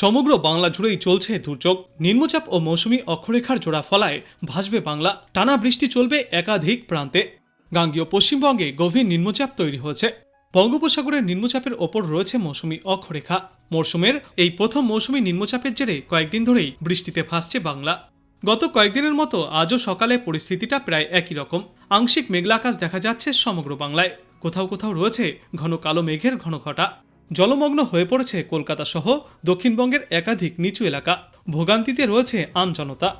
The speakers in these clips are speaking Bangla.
সমগ্র বাংলা জুড়েই চলছে দুর্যোগ। নিম্নচাপ ও মৌসুমী অক্ষরেখার জোড়া ফলায় ভাসবে বাংলা। টানা বৃষ্টি চলবে একাধিক প্রান্তে। গাঙ্গীয় পশ্চিমবঙ্গে গভীর নিম্নচাপ তৈরি হয়েছে। বঙ্গোপসাগরের নিম্নচাপের ওপর রয়েছে মৌসুমী অক্ষরেখা। মরশুমের এই প্রথম মৌসুমী নিম্নচাপের জেরে কয়েকদিন ধরেই বৃষ্টিতে ভাসছে বাংলা। গত কয়েকদিনের মতো আজও সকালে পরিস্থিতিটা প্রায় একই রকম। আংশিক মেঘলা আকাশ দেখা যাচ্ছে সমগ্র বাংলায়। কোথাও কোথাও রয়েছে ঘন কালো মেঘের ঘন ঘটা জলমগ্ন হয়ে পড়েছে কলকাতা সহ দক্ষিণবঙ্গের একাধিক নিচু এলাকা। ভোগান্তিতে রয়েছে আমজনতা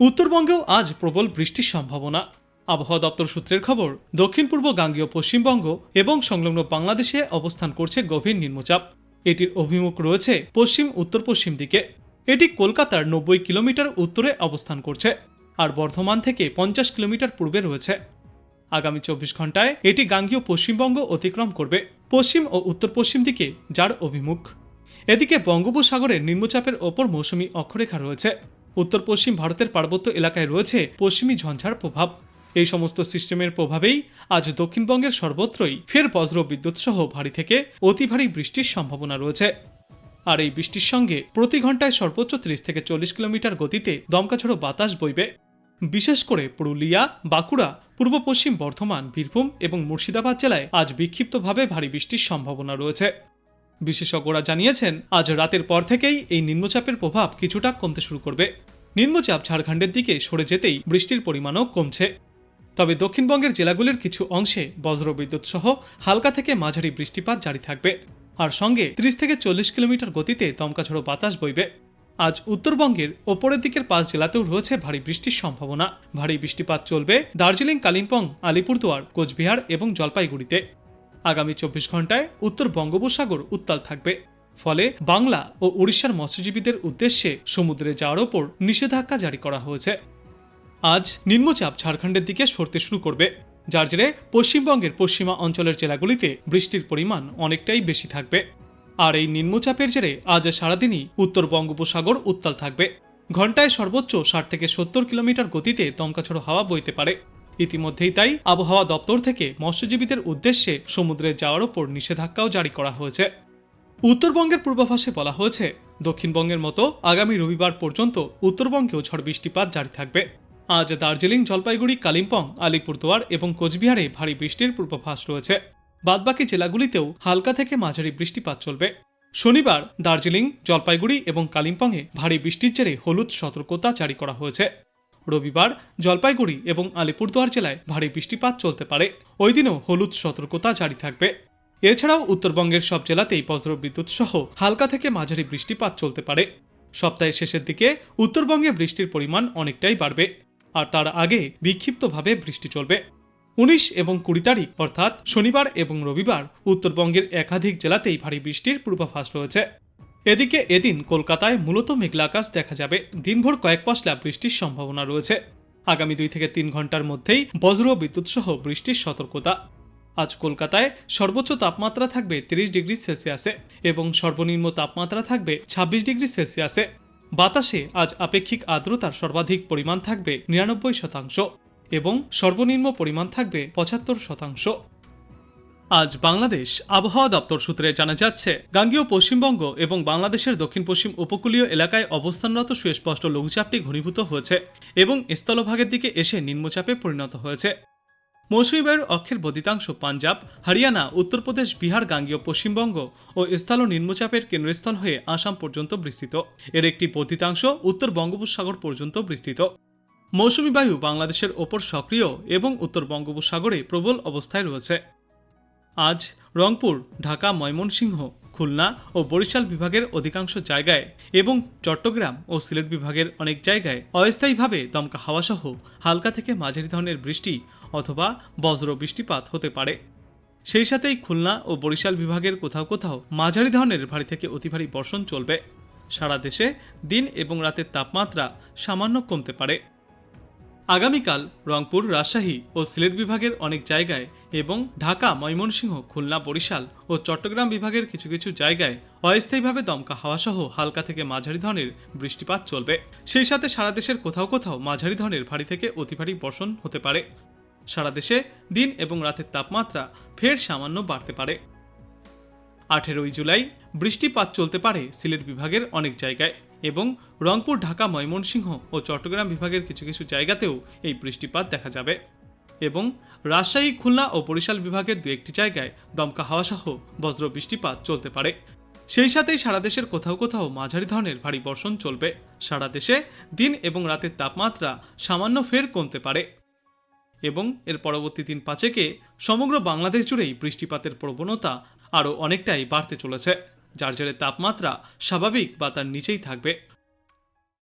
উত্তরবঙ্গেও আজ প্রবল বৃষ্টির সম্ভাবনা। আবহাওয়া দপ্তর সূত্রের খবর, দক্ষিণ পূর্ব গাঙ্গীয় পশ্চিমবঙ্গ এবং সংলগ্ন বাংলাদেশে অবস্থান করছে গভীর নিম্নচাপ। এটির অভিমুখ রয়েছে পশ্চিম, উত্তর পশ্চিম দিকে। এটি কলকাতার নব্বই কিলোমিটার উত্তরে অবস্থান করছে। আর বর্ধমান থেকে পঞ্চাশ কিলোমিটার পূর্বে রয়েছে। আগামী চব্বিশ ঘন্টায় এটি গাঙ্গীয় পশ্চিমবঙ্গ অতিক্রম করবে। পশ্চিম ও উত্তর পশ্চিম দিকে যার অভিমুখ। এদিকে বঙ্গোপসাগরের নিম্নচাপের ওপর মৌসুমী অক্ষরেখা রয়েছে। উত্তর পশ্চিম ভারতের পার্বত্য এলাকায় রয়েছে পশ্চিমী ঝঞ্ঝার প্রভাব। এই সমস্ত সিস্টেমের প্রভাবেই আজ দক্ষিণবঙ্গের সর্বত্রই ফের বজ্র বিদ্যুৎ সহ ভারী থেকে অতি ভারী বৃষ্টির সম্ভাবনা রয়েছে। আর এই বৃষ্টির সঙ্গে প্রতি ঘন্টায় সর্বোচ্চ ত্রিশ থেকে চল্লিশ কিলোমিটার গতিতে দমকাঝড়ো বাতাস বইবে। বিশেষ করে পুরুলিয়া, বাঁকুড়া, পূর্ব পশ্চিম বর্ধমান, বীরভূম এবং মুর্শিদাবাদ জেলায় আজ বিক্ষিপ্তভাবে ভারী বৃষ্টির সম্ভাবনা রয়েছে। বিশেষজ্ঞরা জানিয়েছেন, আজ রাতের পর থেকেই এই নিম্নচাপের প্রভাব কিছুটা কমতে শুরু করবে। নিম্নচাপ ঝাড়খণ্ডের দিকে সরে যেতেই বৃষ্টির পরিমাণও কমছে। তবে দক্ষিণবঙ্গের জেলাগুলির কিছু অংশে বজ্রবিদ্যুৎ সহ হালকা থেকে মাঝারি বৃষ্টিপাত জারি থাকবে। আর সঙ্গে ত্রিশ থেকে চল্লিশ কিলোমিটার গতিতে দমকাঝড়ো বাতাস বইবে। আজ উত্তরবঙ্গের ওপরের দিকের পাঁচ জেলাতেও রয়েছে ভারী বৃষ্টির সম্ভাবনা। ভারী বৃষ্টিপাত চলবে দার্জিলিং, কালিম্পং, আলিপুরদুয়ার, কোচবিহার এবং জলপাইগুড়িতে। আগামী চব্বিশ ঘন্টায় উত্তর বঙ্গোপসাগর উত্তাল থাকবে। ফলে বাংলা ও উড়িষ্যার মৎস্যজীবীদের উদ্দেশ্যে সমুদ্রে যাওয়ার ওপর নিষেধাজ্ঞা জারি করা হয়েছে। আজ নিম্নচাপ ঝাড়খণ্ডের দিকে সরতে শুরু করবে, যার জেরে পশ্চিমবঙ্গের পশ্চিমা অঞ্চলের জেলাগুলিতে বৃষ্টির পরিমাণ অনেকটাই বেশি থাকবে। আর এই নিম্নচাপের জেরে আজ সারাদিনই উত্তর বঙ্গোপসাগর উত্তাল থাকবে। ঘন্টায় সর্বোচ্চ ষাট থেকে সত্তর কিলোমিটার গতিতে দমকাছড়ো হাওয়া বইতে পারে। ইতিমধ্যেই তাই আবহাওয়া দপ্তর থেকে মৎস্যজীবীদের উদ্দেশ্যে সমুদ্রে যাওয়ার ওপর নিষেধাজ্ঞাও জারি করা হয়েছে। উত্তরবঙ্গের পূর্বাভাসে বলা হয়েছে, দক্ষিণবঙ্গের মতো আগামী রবিবার পর্যন্ত উত্তরবঙ্গেও ঝড় বৃষ্টিপাত জারি থাকবে। আজ দার্জিলিং, জলপাইগুড়ি, কালিম্পং, আলিপুরদুয়ার এবং কোচবিহারে ভারী বৃষ্টির পূর্বাভাস রয়েছে। বাদবাকি জেলাগুলিতেও হালকা থেকে মাঝারি বৃষ্টিপাত চলবে। শনিবার দার্জিলিং, জলপাইগুড়ি এবং কালিম্পংয়ে ভারী বৃষ্টির জেরে হলুদ সতর্কতা জারি করা হয়েছে। রবিবার জলপাইগুড়ি এবং আলিপুরদুয়ার জেলায় ভারী বৃষ্টিপাত চলতে পারে। ওই দিনও হলুদ সতর্কতা জারি থাকবে। এছাড়াও উত্তরবঙ্গের সব জেলাতেই বজ্রবিদ্যুৎ সহ হালকা থেকে মাঝারি বৃষ্টিপাত চলতে পারে। সপ্তাহের শেষের দিকে উত্তরবঙ্গে বৃষ্টির পরিমাণ অনেকটাই বাড়বে। আর তার আগে বিক্ষিপ্তভাবে বৃষ্টি চলবে। উনিশ এবং কুড়ি তারিখ, অর্থাৎ শনিবার এবং রবিবার উত্তরবঙ্গের একাধিক জেলাতেই ভারী বৃষ্টির পূর্বাভাস রয়েছে। এদিকে এদিন কলকাতায় মূলত মেঘলা আকাশ দেখা যাবে। দিনভর কয়েক পশলা বৃষ্টির সম্ভাবনা রয়েছে। আগামী দুই থেকে তিন ঘণ্টার মধ্যেই বজ্র বিদ্যুৎ সহ বৃষ্টির সতর্কতা। আজ কলকাতায় সর্বোচ্চ তাপমাত্রা থাকবে তিরিশ ডিগ্রি সেলসিয়াসে এবং সর্বনিম্ন তাপমাত্রা থাকবে ছাব্বিশ ডিগ্রি সেলসিয়াসে। বাতাসে আজ আপেক্ষিক আর্দ্রতার সর্বাধিক পরিমাণ থাকবে নিরানব্বই শতাংশ। এবং সর্বনিম্ন পরিমাণ থাকবে পঁচাত্তর শতাংশ। আজ বাংলাদেশ আবহাওয়া দপ্তর সূত্রে জানা যাচ্ছে, গাঙ্গীয় পশ্চিমবঙ্গ এবং বাংলাদেশের দক্ষিণ পশ্চিম উপকূলীয় এলাকায় অবস্থানরত সুস্পষ্ট লঘুচাপটি ঘনীভূত হয়েছে এবং স্থলভাগের দিকে এসে নিম্নচাপে পরিণত হয়েছে। মৌসুমী বায়ুর অক্ষের বদিতাংশ পাঞ্জাব, হরিয়ানা, উত্তরপ্রদেশ, বিহার, গাঙ্গীয় পশ্চিমবঙ্গ ও স্থল নিম্নচাপের কেন্দ্রস্থল হয়ে আসাম পর্যন্ত বিস্তৃত। এর একটি বর্ধিতাংশ উত্তর বঙ্গোপসাগর পর্যন্ত বিস্তৃত। মৌসুমী বায়ু বাংলাদেশের ওপর সক্রিয় এবং উত্তর বঙ্গোপসাগরে প্রবল অবস্থায় রয়েছে। আজ রংপুর, ঢাকা, ময়মনসিংহ, খুলনা ও বরিশাল বিভাগের অধিকাংশ জায়গায় এবং চট্টগ্রাম ও সিলেট বিভাগের অনেক জায়গায় অস্থায়ীভাবে দমকা হাওয়াসহ হালকা থেকে মাঝারি ধরনের বৃষ্টি অথবা বজ্র বৃষ্টিপাত হতে পারে। সেই সাথেই খুলনা ও বরিশাল বিভাগের কোথাও কোথাও মাঝারি ধরনের ভারী থেকে অতি ভারী বর্ষণ চলবে। সারা দেশে দিন এবং রাতের তাপমাত্রা সামান্য কমতে পারে। আগামীকাল রংপুর, রাজশাহী ও সিলেট বিভাগের অনেক জায়গায় এবং ঢাকা, ময়মনসিংহ, খুলনা, বরিশাল ও চট্টগ্রাম বিভাগের কিছু কিছু জায়গায় অস্থায়ীভাবে দমকা হাওয়াসহ হালকা থেকে মাঝারি ধরনের বৃষ্টিপাত চলবে। সেই সাথে সারা দেশের কোথাও কোথাও মাঝারি ধরনের ভারী থেকে অতি ভারী বর্ষণ হতে পারে। সারা দেশে দিন এবং রাতের তাপমাত্রা ফের সামান্য বাড়তে পারে। আঠেরোই জুলাই বৃষ্টিপাত চলতে পারে সিলেট বিভাগের অনেক জায়গায়। এবং রংপুর, ঢাকা, ময়মনসিংহ ও চট্টগ্রাম বিভাগের কিছু কিছু জায়গাতেও এই বৃষ্টিপাত দেখা যাবে। এবং রাজশাহী, খুলনা ও বরিশাল বিভাগের দু একটি জায়গায় দমকা হাওয়াসহ বজ্র বৃষ্টিপাত চলতে পারে। সেই সাথেই সারা দেশের কোথাও কোথাও মাঝারি ধরনের ভারী বর্ষণ চলবে। সারা দেশে দিন এবং রাতের তাপমাত্রা সামান্য ফের কমতে পারে। এবং এর পরবর্তী দিন পাঁচেকে সমগ্র বাংলাদেশ জুড়েই বৃষ্টিপাতের প্রবণতা আরও অনেকটাই বাড়তে চলেছে। যার জলের তাপমাত্রা স্বাভাবিক বা তার নিচেই থাকবে।